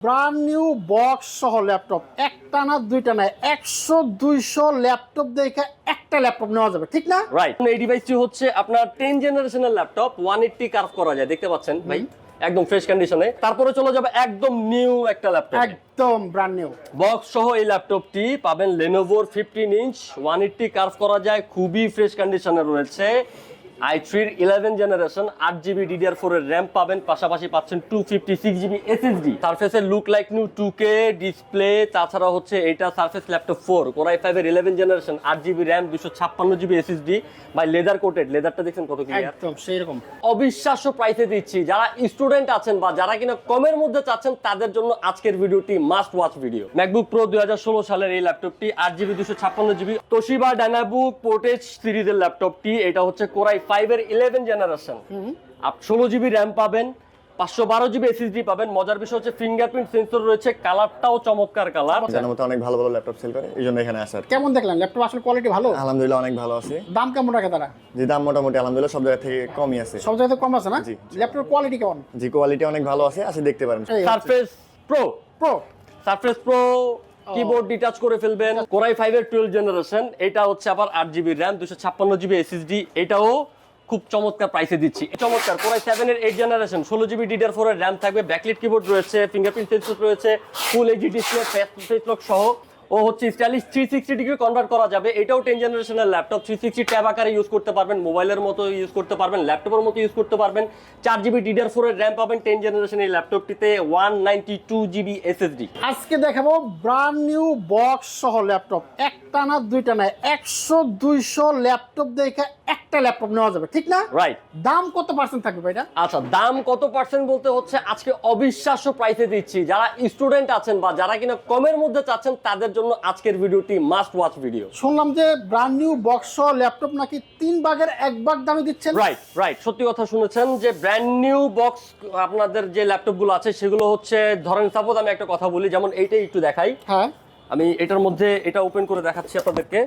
Brand new box সহ laptop একটা না দুইটা না একশো দুইশো ল্যাপটপ দেখে একটা ল্যাপটপ নেওয়া যাবে ঠিক না? রাইট এই ডিভাইসটি হচ্ছে আপনার টেন জেনারেশনের ল্যাপটপ ওয়ান এইটটি কার্ভ করা যায় দেখতে পাচ্ছেন ভাই? একদম ফ্রেশ কন্ডিশনে তারপরে চলে যাবে একদম নিউ একটা ল্যাপটপ একদম ব্রান্ড নিউ বক্স সহ এই ল্যাপটপটি পাবেন লেনোভোর fifteen inch one eighty curve করা যায় খুবই ফ্রেশ কন্ডিশনে রয়েছে। আই থ্রির ইলেভেন জেনারেশন আট জিবি ডিডিআর ফোর এর র্যাম পাবেন পাশাপাশি পাচ্ছেন two fifty six GB SSD সার্ফেসের look like new two K display তাছাড়া হচ্ছে এটা Surface laptop four Core i ফাইভের ইলেভেন জেনারেশন আট জিবি র্যাম দুশো ছাপ্পান্ন GB SSD by leather coated লেদারটা দেখছেন কত ক্লিয়ার একদম সেই রকম অবিশ্বাস্য প্রাইসে দিচ্ছি। যারা স্টুডেন্ট আছেন বা যারা কিনা কমের মধ্যে চাচ্ছেন তাদের জন্য আজকের ভিডিওটি must watch video MacBook Pro দুই হাজার ষোলো সালের এই ল্যাপটপটি আট জিবি দুশো ছাপ্পান্ন জিবি তোশিবা ডাইনাবুক পোর্টেজ সিরিজের ল্যাপটপটি এটা হচ্ছে কোরাই ফাইভের ইলেভেন জেনারেশন আপ ষোলো জিবি র্যাম পাবেন পাঁচশো বারো জিবি এসএসডি পাবেন। মজার বিষয় হচ্ছে ফিঙ্গারপ্রিন্ট সেন্সর রয়েছে কালারটাও চমৎকার কালার জানার মতো অনেক ভালো ভালো ল্যাপটপ সেল করে এই জন্য এখানে আসার কেমন দেখলেন? ল্যাপটপ আসলে কোয়ালিটি ভালো? আলহামদুলিল্লাহ অনেক ভালো আছে। দাম কেমন রাখে তারা? যে দাম মোটামুটি আলহামদুলিল্লাহ সব জায়গা থেকে কমই আছে। সব জায়গাতে কম আছে না? জি। ল্যাপটপ কোয়ালিটি কেমন? যে কোয়ালিটি অনেক ভালো আছে আসে দেখতে পারেন। Surface Pro Pro Surface Pro keyboard detach করে ফেলবেন। কোরাই ফাইভের টুয়েলভ জেনারেশন এটা হচ্ছে আবার আট জিবি র্যাম দুশো ছাপ্পান্ন জিবি এসএসডি এটাও খুব চমৎকার প্রাইসে দিচ্ছি। চমৎকার কোরাই সেভেনের এইট জেনারেশন ষোলো জিবি ডিডার ফোরের র্যাম থাকবে ব্যাকলিট কিবোর্ড রয়েছে ফিঙ্গারপ্রিন্ট সেন্সর রয়েছে ফুল এইচডি ডিসপ্লে ফেস সহ। ও হচ্ছে stylish three sixty degree convert করা যাবে। এটাও টেন জেনারেশনের ল্যাপটপ থ্রি সিক্সটি ট্যাব আকারে ইউজ করতে পারবেন মোবাইলের মতো ইউজ করতে পারবেন ল্যাপটপের মতো ইউজ করতে পারবেন। চার জিবি ডিডার ফোরের র্যাম পাবেন টেন জেনারেশন এই ল্যাপটপটিতে one ninety two GB SSD আজকে দেখাবো ব্রান্ড নিউ বক্স সহ ল্যাপটপ একটা না দুইটা না একশো দুইশো ল্যাপটপ দেখে একটা ল্যাপটপ নেওয়া যাবে ঠিক না? রাইট দাম কত পার্সেন্ট থাকবে ভাইটা আচ্ছা দাম কত পার্সেন্ট বলতে হচ্ছে আজকে অবিশ্বাস্য প্রাইসে দিচ্ছি। যারা স্টুডেন্ট আছেন বা যারা কিনা কমের মধ্যে চাচ্ছেন তাদের জন্য আজকের ভিডিওটি মাস্ট ওয়াচ ভিডিও শুনলাম যে ব্র্যান্ড নিউ বক্স ল্যাপটপ নাকি তিন ভাগের এক ভাগ দামে দিচ্ছেন। রাইট রাইট সত্যি কথা শুনেছেন যে ব্র্যান্ড নিউ বক্স আপনাদের যে ল্যাপটপগুলো আছে সেগুলো হচ্ছে ধরেন সাপোজ আমি একটা কথা বলি যেমন এইটাই একটু দেখাই। হ্যাঁ। আমি এটার মধ্যে এটা ওপেন করে দেখাচ্ছি আপনাদেরকে।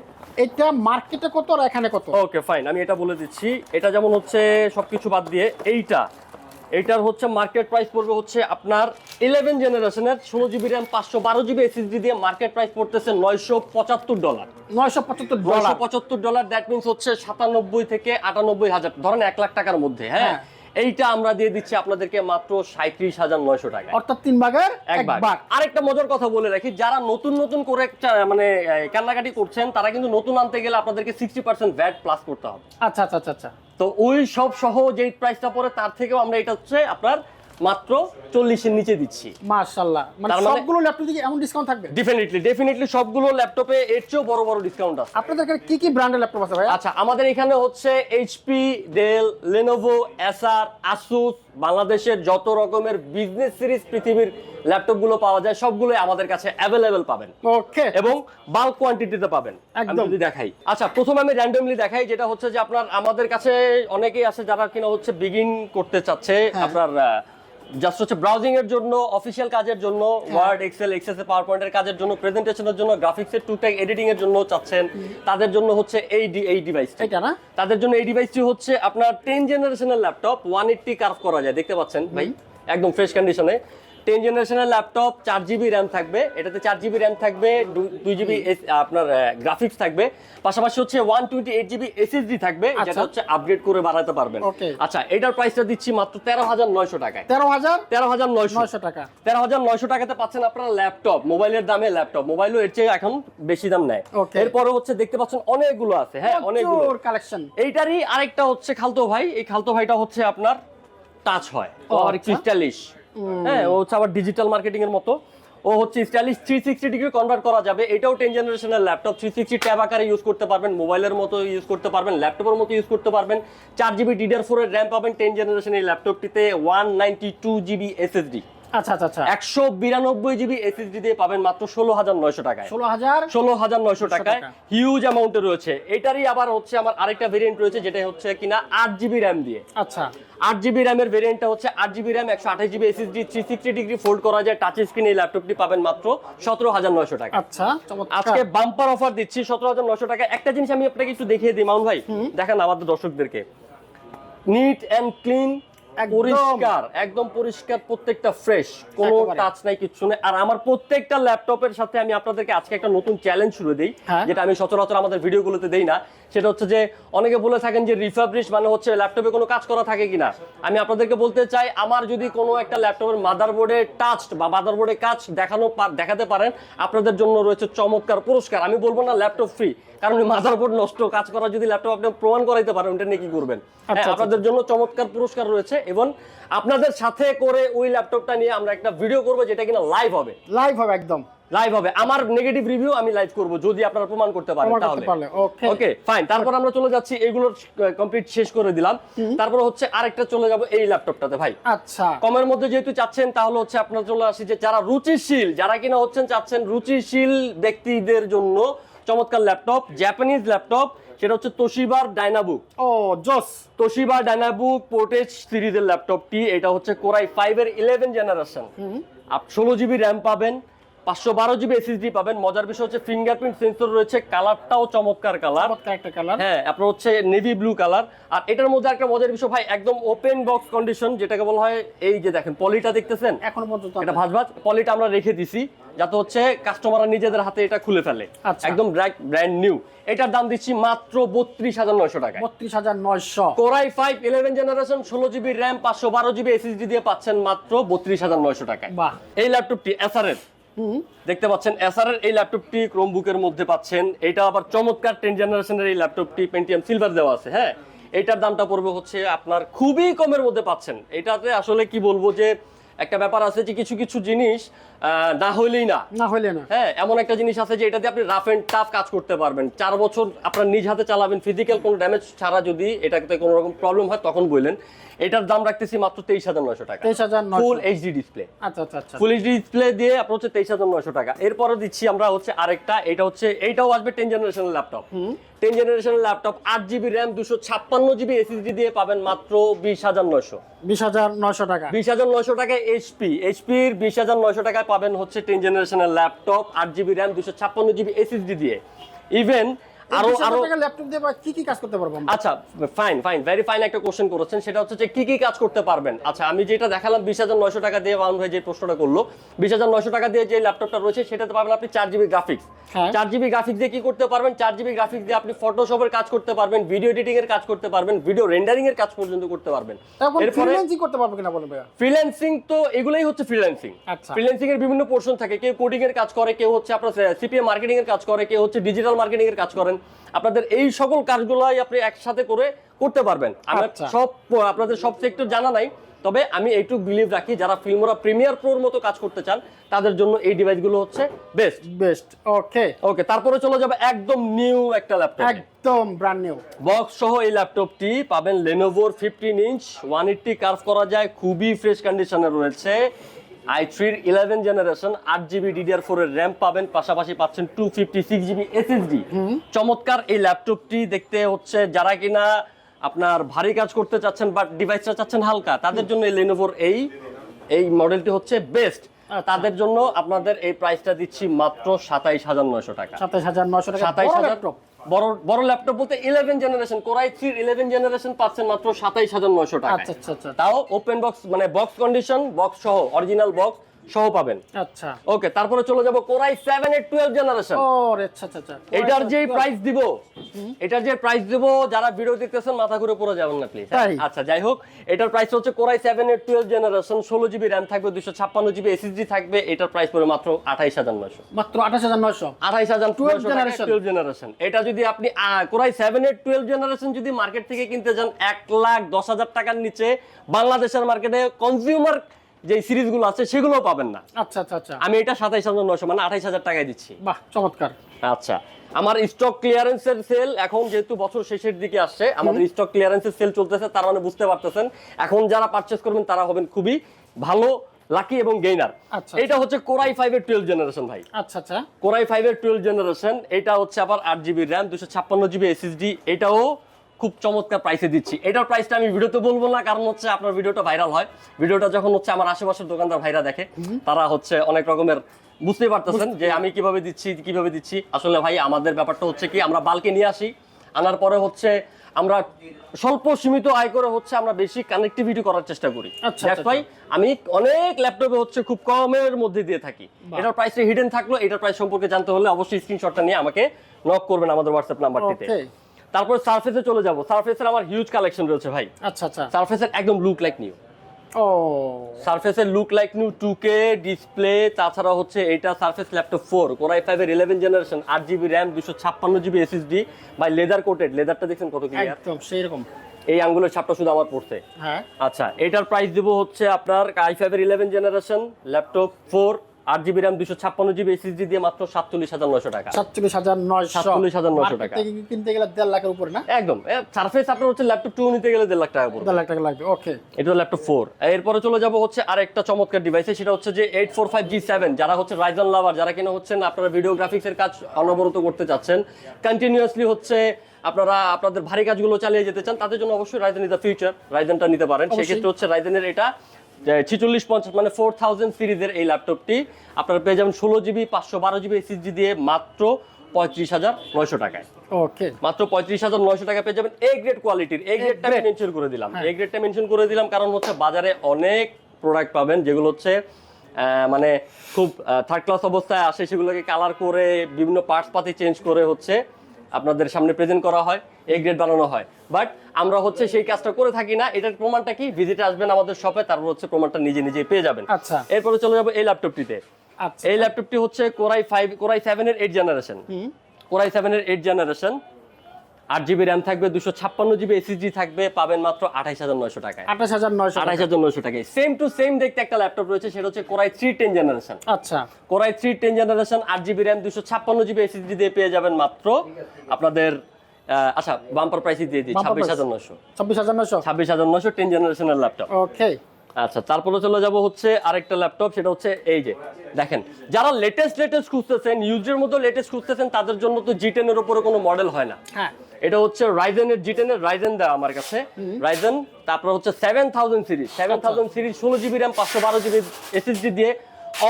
এটা মার্কেটে কত আর এখানে কত? ওকে ফাইন আমি এটা বলে দিচ্ছি। এটা যেমন হচ্ছে সবকিছু বাদ দিয়ে এইটা। এইটার হচ্ছে মার্কেট প্রাইস পড়বে হচ্ছে আপনার ইলেভেন জেনারেশনের ষোলো জিবি র্যাম পাঁচশো বারো জিবি এসএসডি দিয়ে মার্কেট প্রাইস পড়তেছে নয়শো পঁচাত্তর ডলার নয়শো পঁচাত্তর নয়শো ডলার পঁচাত্তর ডলার দ্যাট মিনস হচ্ছে সাতানব্বই থেকে আটানব্বই হাজার ধরেন এক লাখ টাকার মধ্যে হ্যাঁ? হ্যাঁ। এইটা আমরা দিয়ে দিচ্ছি আপনাদেরকে মাত্র সাঁত্রিশ হাজার নয়শো টাকা। অর্থাৎ তিন ভাগের এক ভাগ। আরেকটা মজার কথা বলে রাখি যারা নতুন নতুন করে একটা মানে কান্নাকাটি কেনাকাটি করছেন তারা কিন্তু নতুন আনতে গেলে আপনাদেরকে সিক্সটি পার্সেন্ট ভ্যাট প্লাস করতে হবে। আচ্ছা আচ্ছা আচ্ছা আচ্ছা। তো ওই সব সহ যেই প্রাইসটা পরে তার থেকেও আমরা এটা হচ্ছে আপনার মাত্র চল্লিশের নিচে দিচ্ছি। মার্শাল্লাহ মানে মানে- সবগুলো ল্যাপটপ দিকে এমন ডিসকাউন্ট থাকবে? ডেফিনেটলি ডেফিনেটলি সবগুলো ল্যাপটপে এর চেয়েও বড় বড় ডিসকাউন্ট আছে। আপনাদের এখানে কি কি ব্র্যান্ডের ল্যাপটপ আছে ভাই আচ্ছা আমাদের এখানে হচ্ছে HP Dell Lenovo Acer Asus বাংলাদেশের যত রকমের বিজনেস সিরিজ পৃথিবীর ল্যাপটপগুলো পাওয়া যায় সবগুলোই আমাদের কাছে অ্যাভেলেবেল পাবেন ওকে এবং বাল্ক কোয়ান্টিটিতে পাবেন একদম। যদি দেখাই আচ্ছা প্রথমে আমি র্যান্ডমলি দেখাই যেটা হচ্ছে যে আপনার আমাদের কাছে অনেকেই আছে যারা কিনা হচ্ছে বিগিন করতে চাচ্ছে হ্যাঁ। আপনার জাস্ট হচ্ছে ব্রাউজিং এর জন্য অফিসিয়াল কাজের জন্য ওয়ার্ড এক্সেল এক্সেস পাওয়ার পয়েন্টের কাজের জন্য প্রেজেন্টেশনের জন্য গ্রাফিক্সের টুকটাক এডিটিং এর জন্য চাচ্ছেন। তাদের জন্য হচ্ছে এই ডি- এই ডিভাইসটা এটা না? তাদের জন্য এই ডিভাইসটি হচ্ছে আপনার টেন জেনারেশনের ল্যাপটপ ওয়ান এইটটি কার্ভ করা যায়। দেখতে পাচ্ছেন? ভাই একদম ফ্রেশ কন্ডিশনে টেন জেনারেশনের ল্যাপটপ চার জিবি র্যাম থাকবে। এটাতে চার জিবি র্যাম থাকবে দুই জিবি আপনার গ্রাফিক্স থাকবে। পাশাপাশি হচ্ছে one twenty eight GB SSD থাকবে যেটা আচ্ছা। হচ্ছে আপগ্রেড করে বাড়াতে পারবেন। আচ্ছা এটার প্রাইসটা দিচ্ছি মাত্র তেরো হাজার নয়শো টাকায়। তেরো হাজার তেরো হাজার নয়শো। টাকা। তেরো হাজার নয়শো টাকাতে পাচ্ছেন আপনারা ল্যাপটপ মোবাইলের দামে ল্যাপটপ মোবাইলও এর চেয়ে এখন বেশি দাম নেয়. এরপরে হচ্ছে দেখতে পাচ্ছেন অনেকগুলো আছে হ্যাঁ অনেকগুলো। কালেকশন এইটারই আরেকটা হচ্ছে খালতো ভাই। এই খালতো ভাইটা হচ্ছে আপনার টাচ হয়। আর আচ্ছা। হ্যাঁ ও হচ্ছে আবার ডিজিটাল মার্কেটিং এর মতো। ও হচ্ছে stylish three sixty degree convert করা যাবে। এটাও টেন জেনারেশনের ল্যাপটপ থ্রি সিক্সটি ট্যাব আকারে ইউজ করতে পারবেন মোবাইলের মতো ইউজ করতে পারবেন ল্যাপটপের মতো ইউজ করতে পারবেন। চার জিবি ডিডিআর ফোরের র্যাম পাবেন টেন জেনারেশন এই ল্যাপটপটিতে one ninety two GB SSD আচ্ছা আচ্ছা আচ্ছা। একশো বিরানব্বই জিবি এসএসডি দিয়ে পাবেন মাত্র ষোলো হাজার নয়শো টাকায়। ষোলো হাজার ষোলো হাজার নয়শো টাকায় হিউজ অ্যামাউন্টে রয়েছে। এটারই আবার হচ্ছে আমার আরেকটা ভেরিয়েন্ট রয়েছে যেটা হচ্ছে কিনা আট জিবি র্যাম দিয়ে। আচ্ছা। আট জিবি র্যামের ভেরিয়েন্টটা হচ্ছে আট জিবি র্যাম একশো আঠাশ GB SSD three sixty degree fold করা যায়। টাচ স্ক্রিন এই ল্যাপটপটি পাবেন মাত্র সতেরো হাজার নয়শো টাকা আচ্ছা আজকে বাম্পার অফার দিচ্ছি সতেরো হাজার নশো টাকা একটা জিনিস আমি আপনাকে একটু দেখিয়ে দিই মাউন ভাই। দেখেন আমাদের দর্শকদেরকে। Neat and clean. পরিষ্কার একদম পরিষ্কার প্রত্যেকটা ফ্রেশ কোনো টাচ নাই কিছু নেই। আর আমার প্রত্যেকটা ল্যাপটপের সাথে আমি আপনাদেরকে আজকে একটা নতুন চ্যালেঞ্জ শুরু দিই হ্যাঁ। যেটা আমি সচরাচর আমাদের ভিডিওগুলোতে দেই না। সেটা হচ্ছে যে অনেকে বলে থাকেন যে রিফাবলিশ মানে হচ্ছে ল্যাপটপে কোনো কাজ করা থাকে কিনা। আমি আপনাদেরকে বলতে চাই আমার যদি কোনো একটা ল্যাপটপের মাদারবোর্ডে টাচ বা মাদারবোর্ডে কাজ দেখানো দেখাতে পারেন আপনাদের জন্য রয়েছে চমৎকার পুরস্কার। আমি বলব না ল্যাপটপ ফ্রি কারণ মাদারবোর্ড নষ্ট কাজ করা যদি ল্যাপটপ আপনি প্রমাণ করাইতে পারেন ওটা নিয়ে কি করবেন? হ্যাঁ, আচ্ছা। আপনাদের জন্য চমৎকার পুরস্কার রয়েছে এবং আপনাদের সাথে করে ওই ল্যাপটপটা নিয়ে আমরা একটা ভিডিও করব যেটা কিনা লাইভ হবে। লাইভ হবে একদম। লাইভ হবে। আমার নেগেটিভ রিভিউ আমি লাইভ করব যদি আপনারা প্রমাণ করতে পারেন তাহলে। ওকে ফাইন তারপর আমরা চলে যাচ্ছি এগুলোর কমপ্লিট শেষ করে দিলাম। তারপর হচ্ছে আরেকটা চলে যাব এই ল্যাপটপটাতে ভাই। আচ্ছা। কমের মধ্যে যেহেতু চাচ্ছেন তাহলে হচ্ছে আপনার চলে আসি যে যারা রুচিশীল যারা কিনা হচ্ছেন চাচ্ছেন রুচিশীল ব্যক্তিদের জন্য চমৎকার ল্যাপটপ জাপানিজ ল্যাপটপ সেটা হচ্ছে তোশিবার ডাইনাবুক ও জস তোশিবা ডাইনাবুক পোর্টেজ সিরিজের ল্যাপটপটি এটা হচ্ছে কোরাই ফাইভ এর ইলেভেন জেনারেশন ষোলো জিবি র্যাম পাবেন পাঁচশো বারো জিবি এসএসডি পাবেন। মজার বিষয় হচ্ছে ফিঙ্গারপ্রিন্ট সেন্সর রয়েছে কালারটাও চমৎকার কালার একটা কালার হ্যাঁ আপনার হচ্ছে নেভি ব্লু কালার আর এটার মধ্যে একটা মজার বিষয় ভাই একদম ওপেন বক্স কন্ডিশন যেটাকে বলা হয় এই যে দেখেন পলিটা দেখতেছেন? এখনও পর্যন্ত এটা ভাজ ভাজ পলিটা আমরা রেখে দিছি যাতে হচ্ছে কাস্টমাররা নিজেদের হাতে এটা খুলে ফেলে। আচ্ছা। একদম ব্র্যান্ড নিউ এটার দাম দিচ্ছি মাত্র বত্রিশ হাজার নয়শো টাকা বত্রিশ হাজার নয়শো। Core i five eleven generation ষোলো জিবি র্যাম পাঁচশো বারো জিবি এসএসডি দিয়ে পাচ্ছেন মাত্র বত্রিশ হাজার নয়শো টাকায়। এই ল্যাপটপটি এসআরের দেখতে পাচ্ছেন এসআরের এই ল্যাপটপটি ক্রোমবুকের মধ্যে পাচ্ছেন। এটা আবার চমৎকার টেন জেনারেশনের এই ল্যাপটপটি পেন্টিয়াম সিলভার দেওয়া আছে হ্যাঁ? এটার দামটা পড়বে হচ্ছে আপনার খুবই কমের মধ্যে পাচ্ছেন। এটাতে আসলে কি বলব যে একটা ব্যাপার আছে যে কিছু কিছু জিনিস না হইলেই না। না হইলে না। হ্যাঁ এমন একটা জিনিস আছে যে এটাতে আপনি রাফ এন্ড টাফ কাজ করতে পারবেন। চার বছর আপনার নিজ হাতে চালাবেন ফিজিক্যাল কোনো ড্যামেজ ছাড়া যদি এটাতে কোনো রকম প্রবলেম হয় তখন বললেন। এটার দাম রাখতেছি মাত্র তেইশ হাজার নয়শো টাকা। 23,900 ফুল এইচডি ডিসপ্লে আচ্ছা আচ্ছা ফুল এইচডি ডিসপ্লে দিয়ে আপনার হচ্ছে তেইশ হাজার নয়শো টাকা। এরপরে দিচ্ছি আমরা হচ্ছে আরেকটা। এটা হচ্ছে এইটাও আসবে টেন জেনারেশনের ল্যাপটপ টেন জেনারেশনের ল্যাপটপ আট জিবি র্যাম দুশো ছাপ্পান্ন জিবি এসএসডি দিয়ে পাবেন মাত্র বিশ হাজার নয়শো। বিশ হাজার নয়শো টাকা। বিশ হাজার নয়শো টাকায় এইচপি এইচপির বিশ হাজার নয়শো টাকায় পাবেন হচ্ছে টেন জেনারেশনের ল্যাপটপ আট জিবি র্যাম দুশো ছাপ্পান্ন জিবি এসএসডি দিয়ে। ইভেন আরও আরও ল্যাপটপ দিয়ে কি কি কাজ করতে পারব আচ্ছা ফাইন ফাইন ভেরি ফাইন একটা কোশ্চেন করেছেন সেটা হচ্ছে যে কি কি কাজ করতে পারবেন? আচ্ছা আমি যেটা দেখালাম বিশ হাজার নয়শো টাকা দিয়ে ভাই যে প্রশ্নটা করল বিশ হাজার নয়শো টাকা দিয়ে যে ল্যাপটপটা রয়েছে সেটাতে পাবেন আপনি চার জিবি গ্রাফিক্স হ্যাঁ। চার জিবি গ্রাফিক্স দিয়ে কি করতে পারবেন? চার জিবি গ্রাফিক্স দিয়ে আপনি ফটোশপের কাজ করতে পারবেন ভিডিও এডিটিং এর কাজ করতে পারবেন ভিডিও রেন্ডারিং এর কাজ পর্যন্ত করতে পারবেন। ফ্রিল্যান্সিং করতে পারব কিনা বলুন ভাইয়া? ফ্রিল্যান্সিং তো এগুলোই হচ্ছে ফ্রিল্যান্সিং আচ্ছা। ফ্রিল্যান্সিং এর বিভিন্ন পোর্শন থাকে। কেউ কোডিং এর কাজ করে কেউ হচ্ছে আপনার সিপিএ মার্কেটিং এর কাজ করে কেউ হচ্ছে ডিজিটাল মার্কেটিং এর কাজ করেন। আপনাদের এই সকল কাজগুলোই আপনি একসাথে করে করতে পারবেন। আমার আচ্ছা। সব আপনাদের সব সেক্টর জানা নাই তবে আমি এইটুকু বিলিভ রাখি যারা ফিল্মোরা প্রিমিয়ার প্রোর মতো কাজ করতে চান তাদের জন্য এই ডিভাইসগুলো হচ্ছে বেস্ট বেস্ট ওকে ওকে তারপরে চলে যাবে একদম নিউ একটা ল্যাপটপ একদম ব্র্যান্ড নিউ বক্স সহ এই ল্যাপটপটি পাবেন লেনোভোর fifteen inch one eighty curve করা যায় খুবই ফ্রেশ কন্ডিশনে রয়েছে। আই থ্রির ইলেভেন জেনারেশন আট জিবি ডিডিআর ফোর এর র্যাম পাবেন পাশাপাশি পাচ্ছেন two fifty six GB SSD চমৎকার এই ল্যাপটপটি দেখতে হচ্ছে যারা কিনা আপনার ভারী কাজ করতে চাচ্ছেন বাট ডিভাইসটা চাচ্ছেন হালকা তাদের জন্য এই লেনোভোর এই এই মডেলটি হচ্ছে বেস্ট আচ্ছা। তাদের জন্য আপনাদের এই প্রাইসটা দিচ্ছি মাত্র সাতাইশ হাজার নয়শো টাকা। সাতাইশ হাজার নয়শো টাকা। সাতাইশ হাজার বড় বড় ল্যাপটপ বলতে ইলেভেন জেনারেশন কোরাই থ্রির ইলেভেন জেনারেশন পাচ্ছেন মাত্র সাতাইশ হাজার নয়শো টাকা আচ্ছা আচ্ছা আচ্ছা তাও ওপেন বক্স মানে বক্স কন্ডিশন বক্স সহ অরিজিনাল বক্স সহ পাবেন। আচ্ছা। ওকে তারপরে চলে যাব কোরাই সেভেন এর টুয়েলভ জেনারেশন ও আচ্ছা আচ্ছা আচ্ছা। এটার যে প্রাইস দিব এটার যে প্রাইস দিব যারা ভিডিও দেখতেছেন মাথা ঘুরে পড়ে যাবেন না প্লিজ আচ্ছা যাই হোক এটার প্রাইস হচ্ছে কোরাই সেভেন এর টুয়েলভ জেনারেশন ষোলো জিবি র্যাম থাকবে দুশো ছাপ্পান্ন জিবি এসএসডি থাকবে এটার প্রাইস পড়বে মাত্র আঠাইশ হাজার নয়শো। মাত্র আঠাশ হাজার নয়শো? আঠাইশ 12 জেনারেশন এটা যদি আপনি কোরাই সেভেন এর টুয়েলভ জেনারেশন যদি মার্কেট থেকে কিনতে যান এক লাখ দশ হাজার টাকার নিচে বাংলাদেশের মার্কেটে কনজিউমার যে সিরিজগুলো আছে সেগুলো পাবেন না। আচ্ছা আচ্ছা আচ্ছা। আমি এটা সাতাইশ হাজার নশো মানে আঠাইশ হাজার টাকায় দিচ্ছি। বাহ চমৎকার। আচ্ছা আমার স্টক ক্লিয়ারেন্সের সেল এখন যেহেতু বছর শেষের দিকে আসছে আমাদের স্টক ক্লিয়ারেন্সের সেল চলতেছে তার মানে বুঝতে পারতেছেন। এখন যারা পারচেস করবেন তারা হবেন খুবই ভালো লাকি এবং গেইনার আচ্ছা, এটা হচ্ছে কোরাই ফাইভ এর টুয়েলভ জেনারেশন ভাই। আচ্ছা আচ্ছা। কোরাই ফাইভ এর টুয়েলভ জেনারেশন এটা হচ্ছে আবার আট জিবি র্যাম দুশো ছাপ্পান্ন জিবি এসএসডি এটাও খুব চমৎকার প্রাইসে দিচ্ছি। এটার প্রাইসটা আমি ভিডিওতে বলব না কারণ হচ্ছে আপনার ভিডিওটা ভাইরাল হয়। ভিডিওটা যখন হচ্ছে আমার আশেপাশের দোকানদার ভাইরা দেখে তারা হচ্ছে অনেক রকমের বুঝতে পারতেছেন যে আমি কীভাবে দিচ্ছি কীভাবে দিচ্ছি। আসলে ভাই আমাদের ব্যাপারটা হচ্ছে কি আমরা বালকে নিয়ে আসি আনার পরে হচ্ছে আমরা স্বল্প সীমিত আয় করে হচ্ছে আমরা বেশি কানেক্টিভিটি করার চেষ্টা করি। আচ্ছা, That's আচ্ছা, why আমি অনেক ল্যাপটপে হচ্ছে খুব কমের মধ্যে দিয়ে থাকি। এটার প্রাইসটা হিডেন থাকল এটার প্রাইস সম্পর্কে জানতে হলে অবশ্যই স্ক্রিনশটটা নিয়ে আমাকে নক করবেন আমাদের হোয়াটসঅ্যাপ নাম্বারটিতে. তারপর সারফেসে চলে যাব। সারফেসের আমার হিউজ কালেকশন রয়েছে ভাই। আচ্ছা আচ্ছা। সারফেসের একদম লুক লাইক নিউ ও। সারফেসের look like new two K display তাছাড়া হচ্ছে এটা Surface laptop four Core i ফাইভের ইলেভেন জেনারেশন আট জিবি র্যাম দুশো ছাপ্পান্ন GB SSD by leather coated লেদারটা দেখছেন কত ক্লিয়ার একদম সেই রকম এই আঙ্গুলের ছাপটা শুধু আমার পড়ছে। হ্যাঁ। আচ্ছা এটার প্রাইস দেবো হচ্ছে আপনার আই ফাইভের ইলেভেন জেনারেশন ল্যাপটপ ফোর আট জিবি র্যাম দুশো ছাপ্পান্ন জিবি এসএসডি দিয়ে মাত্র সাতচল্লিশ হাজার নয়শো টাকা। সাতচল্লিশ হাজার নয়শো। টাকা। কিনতে গেলে দেড় লাখের উপরে না? একদম। সারফেস আপনার হচ্ছে ল্যাপটপ টু নিতে গেলে দেড় লাখ টাকা পড়বে। দেড় লাখ টাকা লাগবে ওকে এটা ল্যাপটপ ফোর এরপরে চলে যাব হচ্ছে আরেকটা চমৎকার ডিভাইসে সেটা হচ্ছে যে eight four five G seven যারা হচ্ছে রাইজন লাভার যারা কিনা হচ্ছেন আপনারা ভিডিও গ্রাফিক্সের কাজ অনবরত করতে চাচ্ছেন। কন্টিনিউয়াসলি হচ্ছে আপনারা আপনাদের ভারী কাজগুলো চালিয়ে যেতে চান তাদের জন্য অবশ্যই রাইজেন ইজ দ্য ফিউচার রাইজেনটা নিতে পারেন। সেক্ষেত্রে হচ্ছে রাইজেনের এটা ছিচল্লিশ পঞ্চাশ মানে ফোর থাউজেন্ড সিরিজের এই ল্যাপটপটি আপনারা পেয়ে যাবেন ষোলো জিবি পাঁচশো বারো জিবি এসএসডি দিয়ে মাত্র পঁয়ত্রিশ হাজার নয়শো টাকায় ওকে মাত্র পঁয়ত্রিশ হাজার নয়শো টাকা পেয়ে যাবেন এ গ্রেড কোয়ালিটির এ গ্রেডটা। মেনশন করে দিলাম। এ গ্রেডটা মেনশন করে দিলাম কারণ হচ্ছে বাজারে অনেক প্রোডাক্ট পাবেন যেগুলো হচ্ছে মানে খুব থার্ড ক্লাস অবস্থায় আসে সেগুলোকে কালার করে বিভিন্ন পার্টস পাতি চেঞ্জ করে হচ্ছে আপনাদের সামনে প্রেজেন্ট করা হয় এ গ্রেড বানানো হয়। বাট আমরা হচ্ছে সেই কাজটা করে থাকি না এটার প্রমাণটা কি? ভিজিটে আসবেন আমাদের শপে তারপর হচ্ছে প্রমাণটা নিজে নিজে পেয়ে যাবেন। আচ্ছা। এরপরে চলে যাব এই ল্যাপটপটিতে আচ্ছা। এই ল্যাপটপটি হচ্ছে Core i five Core i seven এর eight generation Core i seven এর এইট জেনারেশন আট জিবি র্যাম থাকবে দুশো ছাপ্পান্ন জিবি এসএসডি থাকবে পাবেন মাত্র আঠাইশ হাজার নয়শো টাকায়। আঠাশ হাজার নয়শো আঠাইশ হাজার নয়শো টাকায়। সেম টু সেম দেখতে একটা ল্যাপটপ রয়েছে সেটা হচ্ছে Core i three ten generation আচ্ছা। Core i three ten generation আট জিবি র্যাম দুশো ছাপ্পান্ন জিবি এসএসডি দিয়ে পেয়ে যাবেন মাত্র আপনাদের আচ্ছা বাম্পার প্রাইসে দিয়ে দিই ছাব্বিশ হাজার নয়শো। ছাব্বিশ হাজার নয়শো? ছাব্বিশ হাজার নয়শো টেন জেনারেশনের ল্যাপটপ ওকে আচ্ছা তারপরে চলে যাব হচ্ছে আরেকটা ল্যাপটপ সেটা হচ্ছে এই যে দেখেন যারা লেটেস্ট লেটেস্ট খুঁজতেছেন ইউজের মধ্যে লেটেস্ট খুঁজতেছেন তাদের জন্য তো জি টেনের উপরে কোনো মডেল হয় না। হ্যাঁ। এটা হচ্ছে রাইজেনের জি টেনের রাইজেন দেওয়া আমার কাছে। রাইজেন তারপর হচ্ছে seven thousand series seven thousand series ষোলো জিবি র্যাম পাঁচশো বারো জিবি এসএসডি দিয়ে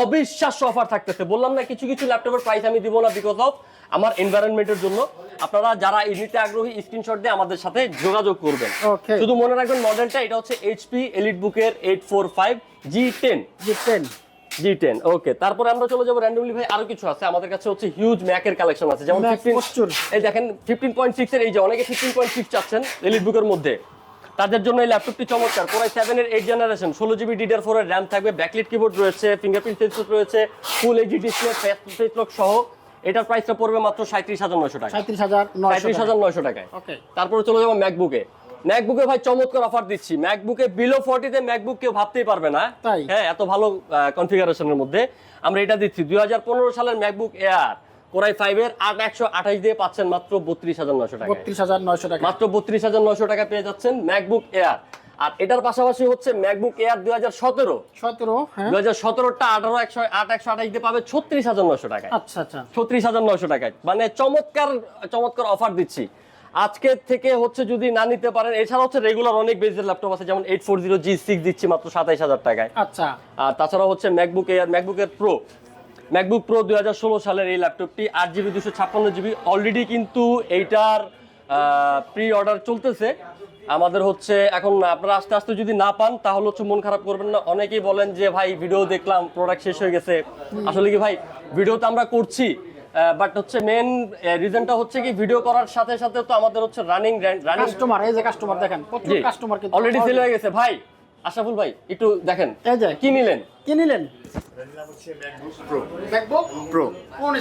অবিশ্বাস্য অফার থাকতেছে। বললাম না কিছু কিছু ল্যাপটপের প্রাইস আমি দিব না বিকজ অফ আমার এনভায়রনমেন্টের জন্য। আপনারা যারা এই নিতে আগ্রহী স্ক্রিনশট দিয়ে আমাদের সাথে যোগাযোগ করবেন। শুধু মনে রাখবেন মডেলটা এটা হচ্ছে এইচপি এলিট বুকের eight four five G ten G ten G ten okay তারপরে আমরা চলে যাব র্যান্ডমলি ভাই আরও কিছু আছে। আমাদের কাছে হচ্ছে হিউজ ম্যাকের কালেকশন আছে। যেমন। এই দেখেন ফিফটিন পয়েন্ট সিক্স এর এই যে অনেকে ফিফটিন পয়েন্ট সিক্স চাচ্ছেন এলিট বুকের মধ্যে। তাদের জন্য এই ল্যাপটপটি চমৎকার। কোরাই সেভেন এর এইট জেনারেশন ষোলো জিবি ডিডিআর ফোর এর র্যাম থাকবে ব্যাকলিট কিবোর্ড রয়েছে ফিঙ্গারপ্রিন্ট সেন্সর রয়েছে full HD display face lock সহ। এটার প্রাইসটা পড়বে মাত্র সাঁত্রিশ হাজার নয়শো টাকা। সাঁত্রিশ হাজার নয়শো টাকায়। তারপরে চলে যাব ম্যাকবুকে ম্যাকবুকে ভাই চমৎকার অফার দিচ্ছি। ম্যাকবুকে বিলো ফর্টিতে ম্যাকবুক কেউ ভাবতেই পারবে না। হ্যাঁ এত ভালো কনফিগারেশনের মধ্যে। আমরা এটা দিচ্ছি। দুই সালের ম্যাকবুক এয়ার কোরাই ফাইভের আট একশো আঠাশ দিয়ে পাচ্ছেন মাত্র বত্রিশ হাজার নয়শো টাকা বত্রিশ হাজার টাকা মাত্র বত্রিশ হাজার টাকা পেয়ে যাচ্ছেন ম্যাকবুক এয়ার আর এটার পাশাপাশি হচ্ছে ম্যাকবুক এয়ার দুই হাজার সতেরো। সতেরো হ্যাঁ। দুই হাজার সতেরোটা আঠারো একশো আট একশো আঠাশ দিয়ে পাবে ছত্রিশ হাজার নয়শো টাকায়। আচ্ছা আচ্ছা। ছত্রিশ হাজার নয়শো টাকায়। মানে চমৎকার চমৎকার অফার দিচ্ছি। আজকে থেকে হচ্ছে যদি না নিতে পারেন এছাড়া হচ্ছে রেগুলার অনেক বেজের ল্যাপটপ আছে যেমন eight four zero G six দিচ্ছি মাত্র সাতাইশ হাজার টাকায়। আচ্ছা। আর তাছাড়া হচ্ছে ম্যাকবুক এয়ার ম্যাকবুকের প্রো ম্যাকবুক প্রো দুই হাজার ষোলো সালের এই ল্যাপটপটি আট জিবি দুশো ছাপ্পান্ন জিবি অলরেডি কিন্তু এইটার প্রি অর্ডার চলতেছে। আমাদের হচ্ছে এখন আপনারা আস্তে আস্তে যদি না পান তাহলে হচ্ছে মন খারাপ করবেন না। অনেকেই বলেন যে ভাই ভিডিও দেখলাম প্রোডাক্ট শেষ হয়ে গেছে। আসলে কি ভাই ভিডিও তো আমরা করছি বাট হচ্ছে মেন রিজনটা হচ্ছে কি ভিডিও করার সাথে সাথে তো আমাদের হচ্ছে রানিং রানিং কাস্টমার এই যে কাস্টমার দেখেন প্রচুর কাস্টমার কিন্তু অলরেডি সেল হয়ে গেছে। ভাই আশরাফুল ভাই একটু দেখেন এই যে কি নিলেন? কি নিলেন? প্রো ম্যাকবুক প্রো কোন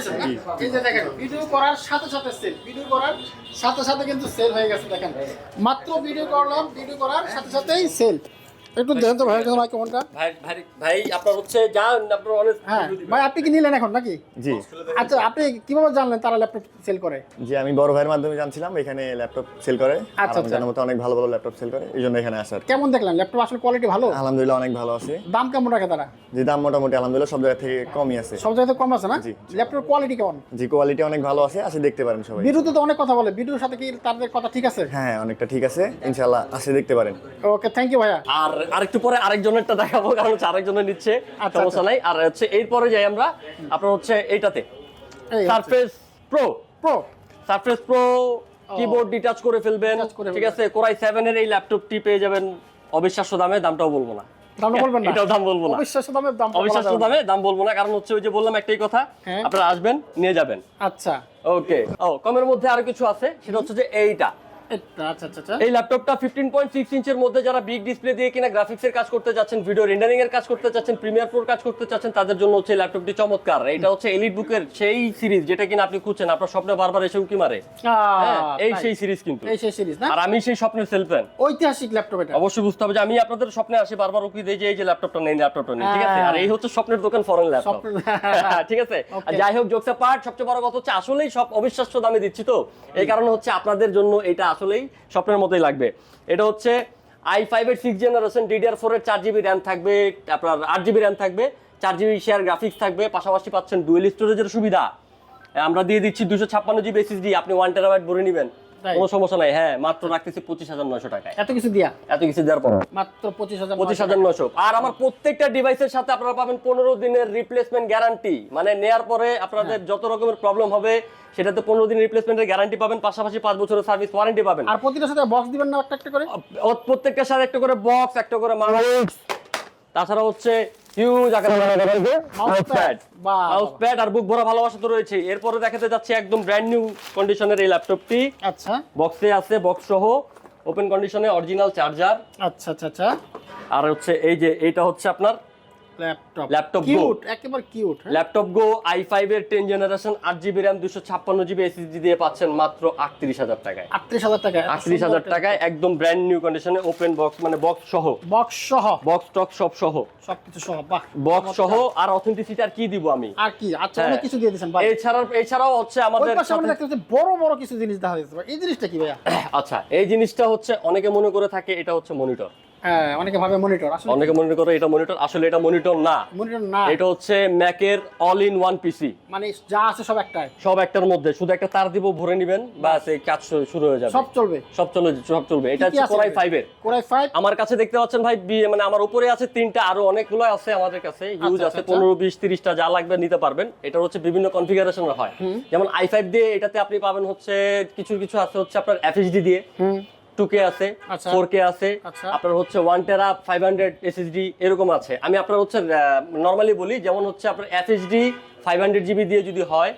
এই যে দেখেন ভিডিও করার সাথে সাথে সেল ভিডিও করার সাথে সাথে কিন্তু সেল হয়ে গেছে দেখেন। মাত্র ভিডিও করলাম ভিডিও করার সাথে সাথেই সেল একটু দেখেন তো ভাই ভাই কেমনটা ভাই ভাই ভাই আপনার হচ্ছে যা আপনার অনেক হ্যাঁ ভাই আপনি কি নিলেন এখন নাকি? জি। আচ্ছা আপনি কীভাবে জানলেন তারা ল্যাপটপ সেল করে? জি আমি বড় ভাইয়ের মাধ্যমে জানছিলাম এখানে ল্যাপটপ সেল করে। আচ্ছা, জানার মতো অনেক ভালো ভালো ল্যাপটপ সেল করে এই জন্য এখানে আসার কেমন দেখলেন? ল্যাপটপ আসলে কোয়ালিটি ভালো? আলহামদুলিল্লাহ অনেক ভালো আছে। দাম কেমন রাখে তারা? যে দাম মোটামুটি আলহামদুলিল্লাহ সব জায়গা থেকে কমই আছে। সব জায়গাতে কম আছে না? জি। ল্যাপটপের কোয়ালিটি কেমন? জি কোয়ালিটি অনেক ভালো আছে আসে দেখতে পারেন সবাই। ভিডিওতে তো অনেক কথা বলে ভিডিওর সাথে কি তাদের কথা ঠিক আছে? হ্যাঁ অনেকটা ঠিক আছে ইনশাল্লাহ আসে দেখতে পারেন। ওকে থ্যাংক ইউ ভাইয়া। আর আরেকটু পরে আরেকজনেরটা দেখাবো কারণ হচ্ছে আরেকজনের নিচ্ছে আচ্ছা, সমস্যা নাই। আর হচ্ছে এরপরে যাই আমরা আপনার হচ্ছে এইটাতে। এই Surface Pro Pro Surface Pro keyboard detach করে ফেলবেন। ঠিক আছে কোরাই সেভেন এর এই ল্যাপটপটি পেয়ে যাবেন অবিশ্বাস্য দামে দামটাও বলব না। দাম বলব না। অবিশ্বাস্য দামের দাম অবিশ্বাস্য দামে দাম বলব না কারণ হচ্ছে ওই যে বললাম একটাই কথা হ্যাঁ। আপনারা আসবেন নিয়ে যাবেন। আচ্ছা। ওকে ও কমের মধ্যে আরও কিছু আছে সেটা হচ্ছে যে এইটা। আচ্ছা আচ্ছা আচ্ছা। এই ল্যাপটপটা ফিফটিন পয়েন্ট সিক্স ইঞ্চের মধ্যে যারা বিগ ডিসপ্লে দিয়ে কিনা কাজ করতে যাচ্ছেন ভিডিও রেন্ডারিং এর কাজ করতে চাচ্ছেন প্রিমিয়ার প্রোর কাজ করতে চাচ্ছেন তাদের জন্য হচ্ছে ল্যাপটপটি চমৎকার। এটা হচ্ছে এলিট বুকের সেই সিরিজ যেটা কিনা আপনি খুঁজছেন আপনার স্বপ্নে বারবার এসে উকি মারে? হ্যাঁ, এই সেই সিরিজ কিন্তু। এই সেই সিরিজ না? আর আমি সেই স্বপ্নের সেলফেন ঐতিহাসিক ল্যাপটপ এটা। অবশ্যই বুঝতে হবে যে আমি আপনাদের স্বপ্নে আসি বারবার উকি দেই যে এই যে ল্যাপটপটা নেই ল্যাপটপটা নেই ঠিক আছে? হ্যাঁ। আর এই হচ্ছে স্বপ্নের দোকান ফরেন ল্যাপটপ ঠিক আছে? যাই হোক জোকসা পার্ট সবচেয়ে বড় কথা হচ্ছে আসলেই সব অবিশ্বাস্য দামে দিচ্ছি তো। এই কারণে হচ্ছে আপনাদের জন্য এটা আসলেই স্বপ্নের মতোই লাগবে এটা হচ্ছে আই ফাইভ এর সিক্স জেনারেশন ডিডিআর ফোর এর চার জিবি র্যাম থাকবে, আপনার আট জিবি র্যাম থাকবে, চার জিবি শেয়ার গ্রাফিক্স থাকবে, পাশাপাশি পাচ্ছেন ডুয়েল স্টোরেজের সুবিধা আমরা দিয়ে দিচ্ছি দুশো ছাপ্পান্ন জিবি এসএসডি আপনি ওয়ান টেরাবাইট ভরে নেবেন? কোনো সমস্যা নাই হ্যাঁ মাত্র রাখতেছি পঁচিশ হাজার নয়শো টাকায়। এত কিছু দিয়া? এত কিছু দেওয়ার পর। মাত্র পঁচিশ হাজার পঁচিশ হাজার নশো আর আমার প্রত্যেকটা ডিভাইসের সাথে আপনারা পাবেন পনেরো দিনের রিপ্লেসমেন্ট গ্যারান্টি মানে নেয়ার পরে আপনাদের যত রকমের প্রবলেম হবে সেটাতে পনেরো দিনের রিপ্লেসমেন্টের গ্যারান্টি পাবেন পাশাপাশি পাঁচ বছরের সার্ভিস ওয়ারেন্টি পাবেন। আর প্রতিটার সাথে বক্স দিবেন না একটা একটা করে? প্রত্যেকটার সাথে একটা করে বক্স একটা করে মাউস তাছাড়া হচ্ছে হিউজ আকারে মাউস প্যাড মাউস প্যাড আর বুক ভরা ভালোবাসা তো রয়েছে। এরপরে দেখাতে যাচ্ছে একদম ব্র্যান্ড নিউ কন্ডিশনের এই ল্যাপটপটি আচ্ছা। বক্সে আছে বক্স সহ। ওপেন কন্ডিশনে অরিজিনাল চার্জার আচ্ছা আচ্ছা আচ্ছা। আর হচ্ছে এই যে এইটা হচ্ছে আপনার ল্যাপটপ। কিউট একেবারে কিউট ল্যাপটপ গো এর জেনারেশন জিবি জিবি দিয়ে পাচ্ছেন মাত্র আটত্রিশ হাজার টাকায়। আটত্রিশ হাজার টাকা আটত্রিশ হাজার টাকায়। একদম ব্র্যান্ড নিউ কন্ডিশনে ওপেন বক্স মানে বক্স সহ। বক্স সহ? বক্স টক সব সহ। সবকিছু সহ বাহ বক্স সহ আর অথেন্টিসিটি আর কি দিব আমি? আর কি? আচ্ছা হ্যাঁ। অনেক কিছু দিয়ে দিয়েছেন ভাই এছাড়া এছাড়াও হচ্ছে আমাদের দেখতে বড় বড় কিছু জিনিস দেখা যাচ্ছে এই জিনিসটা কি ভাইয়া? আচ্ছা এই জিনিসটা হচ্ছে অনেকে মনে করে থাকে এটা হচ্ছে মনিটর হ্যাঁ অনেকে ভাবে মনিটর আসলে অনেকে করে এটা মনিটর আসলে এটা মনিটর না। মনিটর না। এটা হচ্ছে ম্যাকের অল ইন ওয়ান পিসি মানে যা আছে সব একটাই। সব একটার মধ্যে। শুধু একটা তার দিব ভরে নিবেন বাস এই কাজ শুরু হয়ে যাবে। সব চলবে। সব চলে সব চলবে। এটা হচ্ছে কোরাই এতে? ফাইভ এর। কোরাই ফাইভ আমার কাছে দেখতে পাচ্ছেন ভাই মানে আমার উপরে আছে তিনটা আরও অনেকগুলো আছে আমাদের কাছে। ইউজ আচ্ছা, আছে আচ্ছা। পনেরো বিশ তিরিশটা যা লাগবে নিতে পারবেন। এটা হচ্ছে বিভিন্ন কনফিগারেশন হয়। যেমন আই ফাইভ দিয়ে এটাতে আপনি পাবেন হচ্ছে কিছু কিছু আছে হচ্ছে আপনার এফএসডি দিয়ে। টু কে আছে আচ্ছা। ফোর কে আছে আচ্ছা। আপনার হচ্ছে ওয়ান টেরা ফাইভ হান্ড্রেড এসএসডি এরকম আছে। আমি আপনার হচ্ছে নর্মালি বলি যেমন হচ্ছে আপনার এফএসডি ফাইভ হান্ড্রেড জিবি দিয়ে যদি হয়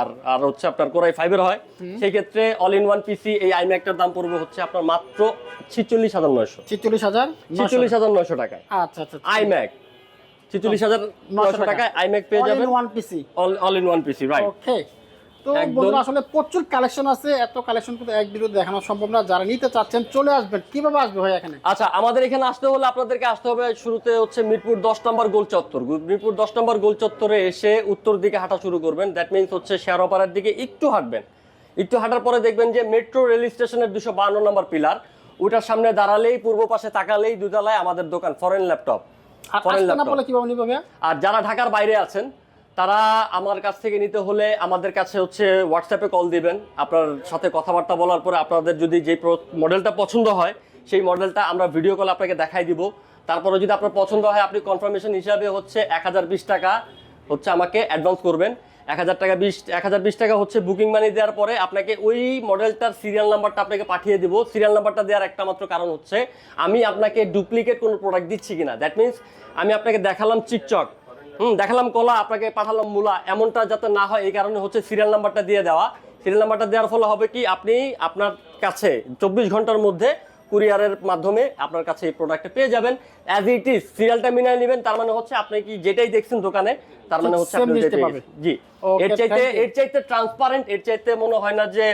আর আর হচ্ছে আপনার কোরাই ফাইভের হয় সেই ক্ষেত্রে অল ইন ওয়ান পিসি এই আইম্যাকটার দাম পড়বে হচ্ছে আপনার মাত্র ছিচল্লিশ হাজার নয়শো। ছিচল্লিশ হাজার ছিচল্লিশ হাজার নয়শো টাকায়। আচ্ছা আচ্ছা আইম্যাক ছিচল্লিশ হাজার নয়শো টাকা। টাকায় আইম্যাক পেয়ে যাবেন। One PC all in one PC right okay তো বন্ধুরা আসলে প্রচুর কালেকশন আছে। এত কালেকশন কিন্তু এক দেখানো সম্ভব না। যারা নিতে চাচ্ছেন চলে আসবেন। কীভাবে আসবে ভাই এখানে? আচ্ছা আমাদের এখানে আসতে হলে আপনাদেরকে আসতে হবে শুরুতে হচ্ছে মিরপুর দশ নম্বর গোল চত্বর। মিরপুর দশ নম্বর গোল চত্বরে এসে উত্তর দিকে হাঁটা শুরু করবেন। দ্যাট মিনস হচ্ছে শেয়ারপাড়ার দিকে একটু হাঁটবেন। একটু হাঁটার পরে দেখবেন যে মেট্রো রেল স্টেশনের দুশো বান্ন নম্বর পিলার ওটার সামনে দাঁড়ালেই পূর্ব পাশে তাকালেই দুতলায় আমাদের দোকান ফরেন ল্যাপটপ ফরেন ল্যাপটপ আর যারা ঢাকার বাইরে আছেন তারা আমার কাছ থেকে নিতে হলে আমাদের কাছে হচ্ছে হোয়াটসঅ্যাপে কল দিবেন। আপনার সাথে কথাবার্তা বলার পরে আপনাদের যদি যে মডেলটা পছন্দ হয়, সেই মডেলটা আমরা ভিডিও কল আপনাকে দেখাই দিব। তারপরে যদি আপনার পছন্দ হয়, আপনি কনফার্মেশন হিসাবে হচ্ছে এক হাজার বিশ টাকা হচ্ছে আমাকে অ্যাডভান্স করবেন। এক হাজার টাকা বিশ এক হাজার বিশ টাকা হচ্ছে বুকিং মানি দেওয়ার পরে আপনাকে ওই মডেলটার সিরিয়াল নাম্বারটা আপনাকে পাঠিয়ে দিব। সিরিয়াল নাম্বারটা দেওয়ার একটা মাত্র কারণ হচ্ছে, আমি আপনাকে ডুপ্লিকেট কোনো প্রোডাক্ট দিচ্ছি কিনা। দ্যাট মিনস আমি আপনাকে দেখালাম চিকচক হুম দেখালাম কলা আপনাকে পাঠালাম মূলা। এমনটা যাতে না হয় এই কারণে হচ্ছে সিরিয়াল নাম্বারটা দিয়ে দেওয়া। সিরিয়াল নাম্বারটা দেওয়ার ফলে হবে কি আপনি আপনার কাছে চব্বিশ ঘণ্টার মধ্যে কুরিয়ারের মাধ্যমে আপনার কাছে এই প্রোডাক্টটা পেয়ে যাবেন। অ্যাজ ইট ইজ সিরিয়ালটা মিলিয়ে নেবেন তার মানে হচ্ছে আপনি কি যেটাই দেখছেন দোকানে তার মানে হচ্ছে আপনি। জি। এর চাইতে এর চাইতে ট্রান্সপারেন্ট এর চাইতে মনে হয় না যে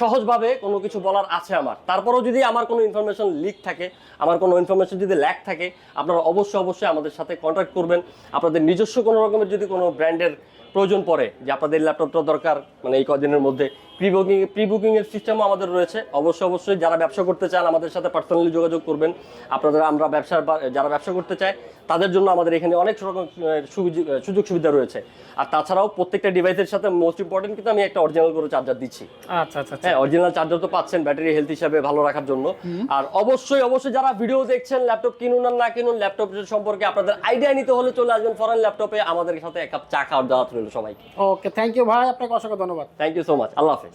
সহজভাবে কোনো কিছু বলার আছে আমার। তারপরেও যদি আমার কোনো ইনফরমেশন লিক থাকে, আমার কোনো ইনফরমেশন যদি ল্যাক থাকে, আপনারা অবশ্যই অবশ্যই আমাদের সাথে কন্ট্যাক্ট করবেন। আপনাদের নিজস্ব কোনো রকমের যদি কোনো ব্র্যান্ডের প্রয়োজন পড়ে যে আপনাদের ল্যাপটপটা দরকার মানে এই কদিনের মধ্যে। প্রি বুকিং প্রি বুকিং এর সিস্টেমও আমাদের রয়েছে। অবশ্যই অবশ্যই যারা ব্যবসা করতে চান আমাদের সাথে পার্সোনালি যোগাযোগ করবেন। আপনাদের আমরা ব্যবসার যারা ব্যবসা করতে চায় তাদের জন্য আমাদের এখানে অনেক রকম সুযোগ সুবিধা রয়েছে। আর তাছাড়াও প্রত্যেকটা ডিভাইসের সাথে মোস্ট ইম্পর্টেন্ট কিন্তু আমি একটা অরিজিনাল করে চার্জার দিচ্ছি। আচ্ছা আচ্ছা আচ্ছা। হ্যাঁ অরিজিনাল চার্জার তো পাচ্ছেন ব্যাটারি হেলথ হিসাবে ভালো রাখার জন্য। আর অবশ্যই অবশ্যই যারা ভিডিও দেখছেন ল্যাপটপ কিনুন আর না কিনুন ল্যাপটপ সম্পর্কে আপনাদের আইডিয়া নিতে হলে চলে আসবেন ফরেন ল্যাপটপে আমাদের সাথে এক কাপ চা খাওয়ার দাওয়াত রইল সবাইকে। ওকে থ্যাংক ইউ ভাই আপনাকে অসংখ্য ধন্যবাদ। থ্যাংক ইউ সো মাচ আল্লাহ হাফেজ।